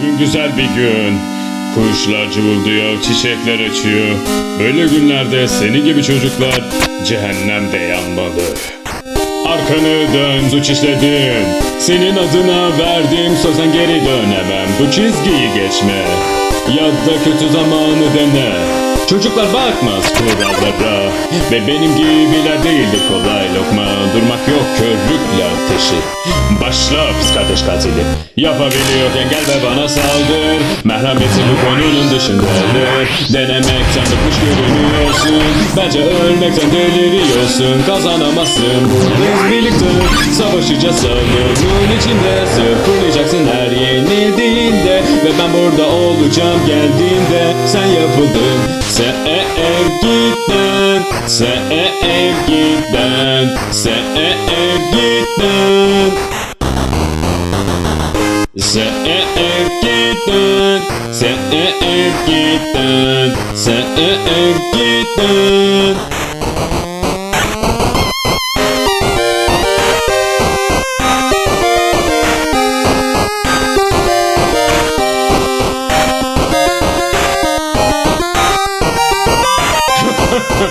Bugün güzel bir gün. Kuşlar cıvıldıyor, çiçekler açıyor. Böyle günlerde senin gibi çocuklar cehennemde yanmalı. Arkanı dön, suç işledin. Senin adına verdiğim sözden geri dönemem. Bu çizgiyi geçme. Ya da kötü zamanı dene. Çocuklar bakmaz kurallara Ve benim gibiler değildir kolay lokma. Durmak yok körlükle ateşi. Başla pis kardeş katili. Yapabiliyorken gel ve bana saldır. Merhametin bu konunun dışındadır. Denemekten bıkmış görünüyorsun. Bence ölmekten deliriyorsun. Kazanamazsın. Buradayız birlikte Savaşacağız salonun içinde Sırpılayacaksın her yenildiğinde. Ve ben burada olacağım geldiğinde. Sen yapıldın Sevgiden Sevgiden Sevgiden Sevgiden Sevgiden Sevgiden Burada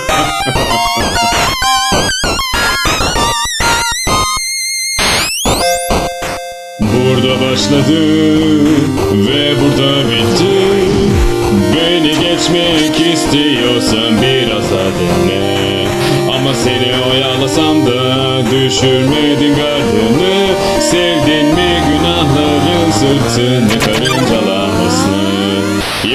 başladı ve burada bitti. Beni geçmek istiyorsan biraz daha dinle. Ama seni oyalasam da düşürmedin gardını Sevdin mi günahların sırtını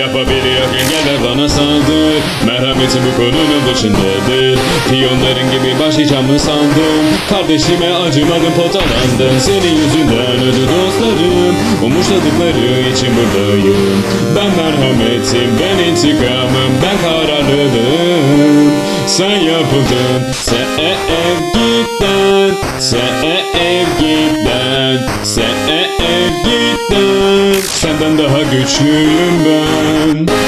Yapabiliyorken gel ve bana saldır. Merhametin bu konunun dışındadır. Piyonların gibi başlayacağımı sandım. Kardeşime acımadım potalandım. Senin yüzünden öldü dostlarım. Umuşladıkları için buradayım. Ben merhametim, ben intikamım Ben kararlılığım. Sen yapıldın. Sevgiden Sevgiden Sevgiden Senden daha güçlüyüm ben